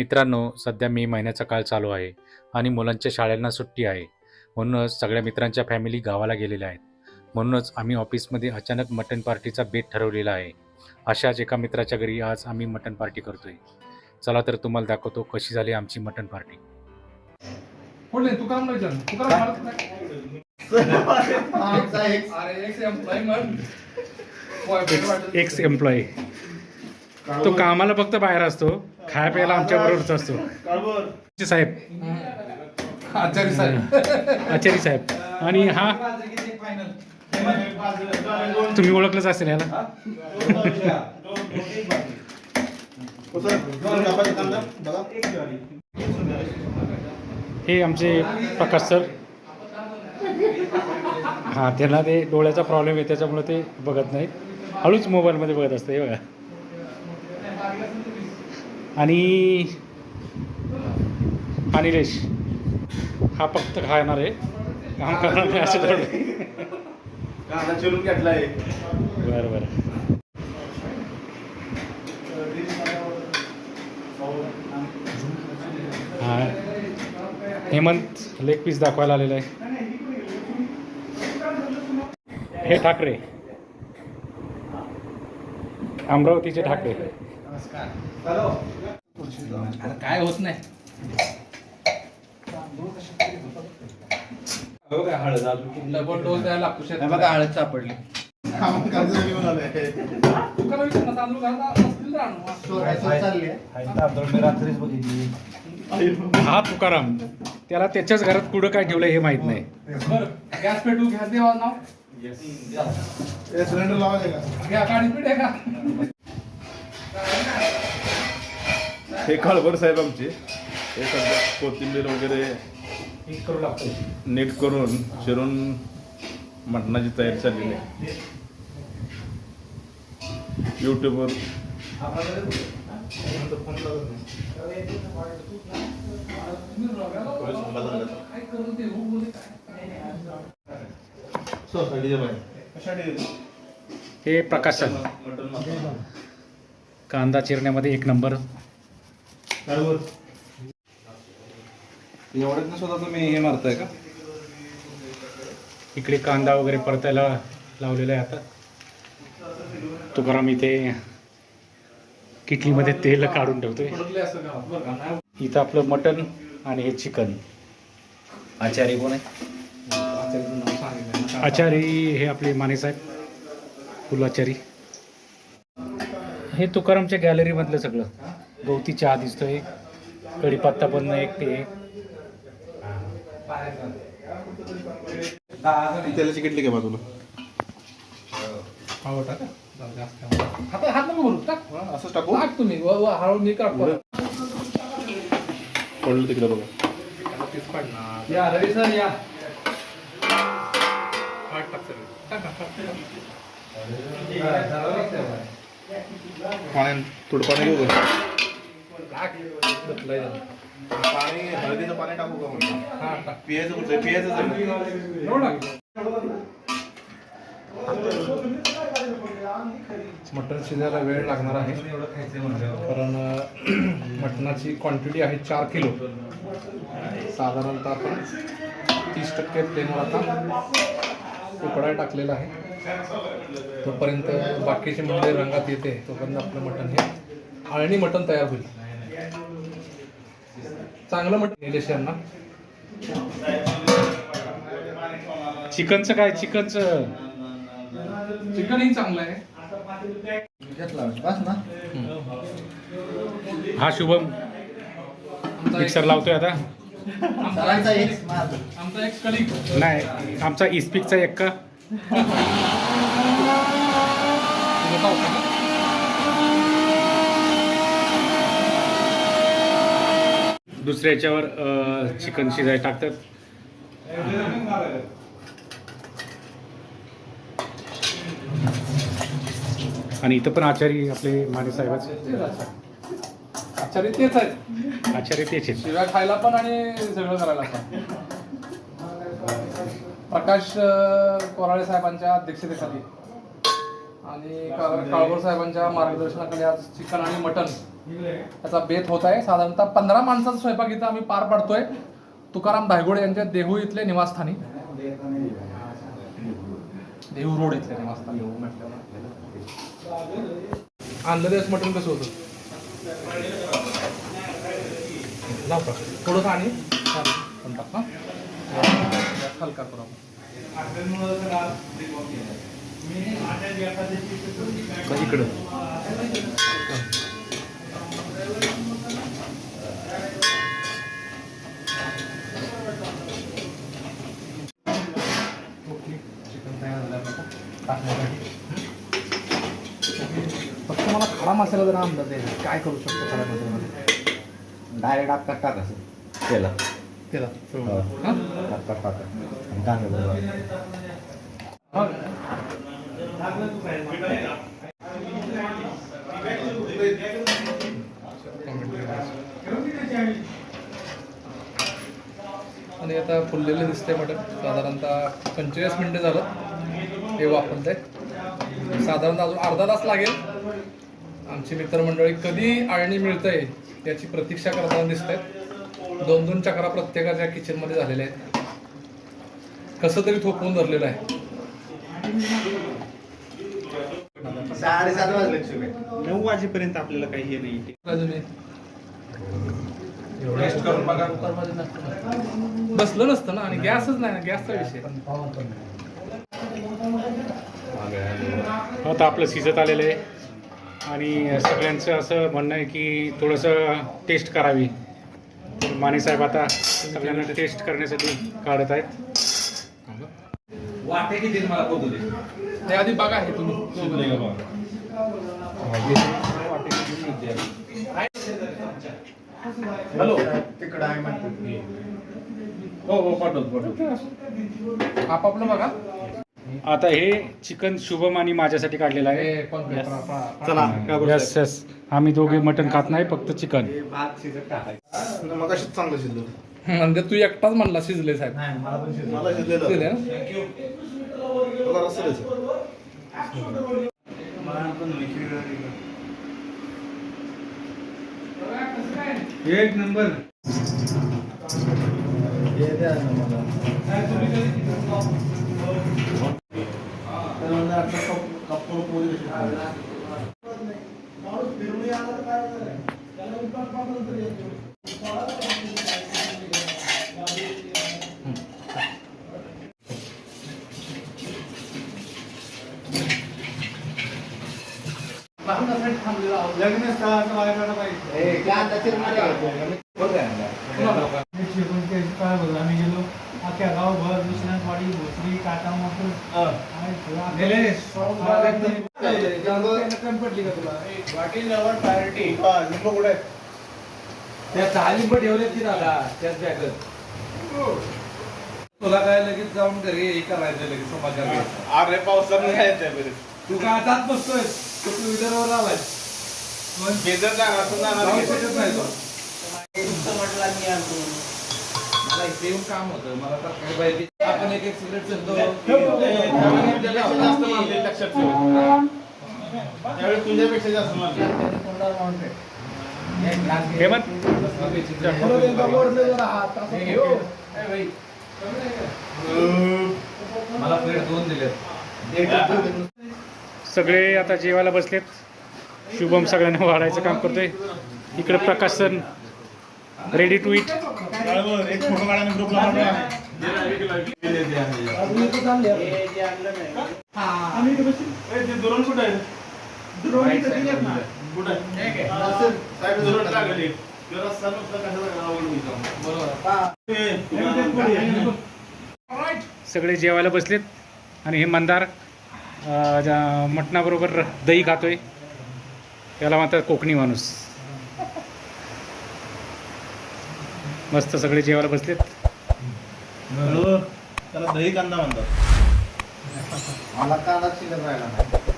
मित्रांनो सध्या मे महिन्याचा काळ चालू आहे आणि मुलांच्या शाळांना सुट्टी आहे. म्हणूनच सगळ्या मित्रांच्या फॅमिली गावाला गेलेल्या आहेत. म्हणूनच आम्ही ऑफिसमध्ये अचानक मटन पार्टीचा बेत ठरवलेला आहे. अशाच एका मित्राच्या घरी आज आम्ही मटन पार्टी करतोय. चला तर तुम्हाला दाखवतो कशी झाली आमची मटन पार्टी. एक्स एम्प्लॉई तो कामाला फक्त बाहेर असतो. खाया प्यायला आमच्या बरोबरच असतो. साहेब. आचार्य साहेब. आचारी साहेब. आणि हा? तुम्ही ओळखलंच असेल याला. हे आमचे प्रकाश सर. हां त्यांना ते डोळ्याचा प्रॉब्लेम आहे त्याच्यामुळे ते बघत नाहीत. हळूच मोबाईलमध्ये बघत असतं हे बघा. आणि अनिलेश हा फक्त खाणार आहे. काम करणार नाही असं थोडं बरं बरं. हां. हेमंत लेग पीस दाखवायला आलेला आहे. हे ठाकरे. अमरावतीचे ठाकरे. अरे काय होत नाही. डबल डोस द्यायला लागतो शेतात. बघा हळद सापडली. तांदूळ घालता असतील तर आणू. रात्रीच बघितली. हा तुकाराम. त्याला त्याच्याच घरात कुठं काय ठेवलं हे माहीत नाही. बरं. गॅस पेटू घ्या देवा नाव. सिलेंडर लावायचं का? घ्या पीठ आहे का हे काळभर साहेब आमचे. हे सध्या कोथिंबीर वगैरे करू लागतो नीट करून चिरून मटणाची तयारी चाललेली आहे. यूट्यूबवर काय करून ते हो बोलले काय. हे प्रकाश सर कांदा चिरण्यामध्ये एक नंबर. एवढ्यात सुद्धा तुम्ही हे मारताय का? इकडे कांदा वगैरे परतायला लावलेला आहे आता. तुकाराम इथे किटलीमध्ये तेल काढून ठेवतोय. इथं आपलं मटन आणि हे चिकन. आचारी कोण आहे. आचारी हे आपले माने साहेब फुलाचारी हे तुकारामच्या गॅलरीमधलं सगळं. गवती चहा दिसतोय कढीपत्ता पण एक ते त्याला किटली का बाजूला टाका. हात हात नको भरू टाक. असंच टाकू? टाक तुम्ही व- व- हळू मी काढतो. पडलं तिकडे बघा. या रवी सर या टाक टाक सर टाक. टाक, टाक, टाक. जरा- जरा लक्ष ठेवा. पाणी थोडं पाणी घेऊ. पाणी हळदीचं पाणी टाकू का हा. पियाचं कुठलं पियाचं. मटण शिजायला वेळ लागणार आहे कारण मटणाची क्वांटिटी आहे चार किलो साधारणतः आपण तीस टक्के फ्लेमवर आता उकडाय टाकलेला आहे. तोपर्यंत बाकीचे म्हणजे रंगात येते. तोपर्यंत आपलं मटण हे आळणी मटण तयार होईल. चांगलं मटण निलेश यांना. चिकनचं काय चिकनचं? चिकनही चांगलं आहे. हा शुभम. मिक्सर लावतोय आता. आमचा एक- आमचा एक कलिक नाही आमचा इस्पिकचा एक का? दुसऱ्या याच्यावर चिकन शिजाय टाकतात. आणि इथं पण आचारी आपले माने साहेबाचे. आचार्य तेच आहेत. आचार्य तेच आहेत. शिव्या खायला पण आणि सगळं करायला पण. प्रकाश कोराळे साहेबांच्या अध्यक्षतेखाली आणि काळभोर साहेबांच्या मार्गदर्शनाखाली आज चिकन आणि मटन त्याचा बेत होत आहे. साधारणतः पंधरा माणसाचा स्वयंपाक इथं आम्ही पार पाडतोय. तुकाराम धायगोडे यांच्या देहू इथले निवासस्थानी. देहू रोड इथले निवासस्थानी. आंध्रदेश मटण कसं होतं? लाव का थोडंसं आणि पण टाक हा हलका करू. इकडं चिकन तयार झालं आहे आता टाकण्यासाठी फक्त मला खडा मसाला जरा अंदाज आहे काय करू शकतो खडा मसाल्यामध्ये डायरेक्ट आता टाकायचं त्याला त्याला हो. टाका. आणि कांदा बरोबर. आणि आता फुललेलं दिसतंय मटण. साधारणतः पंचेचाळीस मिनटं झालं. हे वापरत आहे साधारणतः अजून अर्धा तास लागेल. आमची मित्रमंडळी कधी आळणी मिळतंय याची प्रतीक्षा करताना दिसत आहेत दोन दोन चक्रा प्रत्येकाच्या किचनमध्ये झालेल्या आहेत. कसं तरी थोपवून धरलेलं आहे. साडेसात वाजले नऊ वाजेपर्यंत आपल्याला काही हे नाही. अजूनही. बसलं नसतं ना आणि गॅसच नाही ना गॅसचा विषय. आता आपलं शिजत आलेलं आहे. आणि सगळ्यांचं असं म्हणणं आहे की थोडंसं टेस्ट करावी. माने साहेब आता सगळ्यांना टेस्ट करण्यासाठी काढत आहेत. वाटे किती मला बघू दे. ते आधी बघा हे तुम्ही. हॅलो. तिकडं आहे म्हणते. हो हो पाठवतो पाठवतो. आपापलं बघा. आता हे चिकन शुभम आणि माझ्यासाठी काढलेलं आहे. चला यस यस आम्ही दोघे मटण खात नाही फक्त चिकन. मग चांगलं शिजलं म्हणजे तू एकटाच म्हणला शिजले साहेब. नाही मला पण शिजलं. मला शिजलेलं शिजले ना? मला रस्ता द्यायचं एक नंबर. हे द्या ना मला. पोळी कशी खायची? हे कांदा चिरमुरे घ्यायचे. बघ काय कुणाला? आम्ही गेलो अख्ख्या गावभर विश्रांतवाडी भोसरी काटा पडली का तुला? हा, लिंबू कुठे? आहे? त्या दहा लिंब ठेवले की दादा त्याच बॅगत तुला काय लगेच जाऊन घरी हे करायचं लगेच घ्यायचा. अरे पावसात नाही बरे. तू काय जात बसतोय? तू टू व्हीलरवर आलाय बेजार जाणार तर जाणार जाऊ की. शकत नाही तो. मला इथे येऊन काम होतं. मला तर काय पाहिजे? आपण एक एक सिगरेट चलतो त्यावेळी जास्त मारले लक्षात ठेव. त्यावेळी तुझ्यापेक्षा जास्त मारले हेमंत? मला प्लेट दोन दिले. सगळे आता जेवायला बसलेत. शुभम सगळ्यांना वाढायचं काम करतोय. इकडे Prakash sir ready to it एक फोटो काढा ग्रुपला दुरून कुठे आहे कुठे साहेब दुरून लागले सगळे जेवायला बसलेत आणि हे मंदार ज्या- मटणाबरोबर दही खातोय त्याला म्हणतात कोकणी माणूस. मस्त सगळे जेवायला बसलेत. त्याला दही कांदा म्हणतात. मला कांदा शिजत राहिला नाही.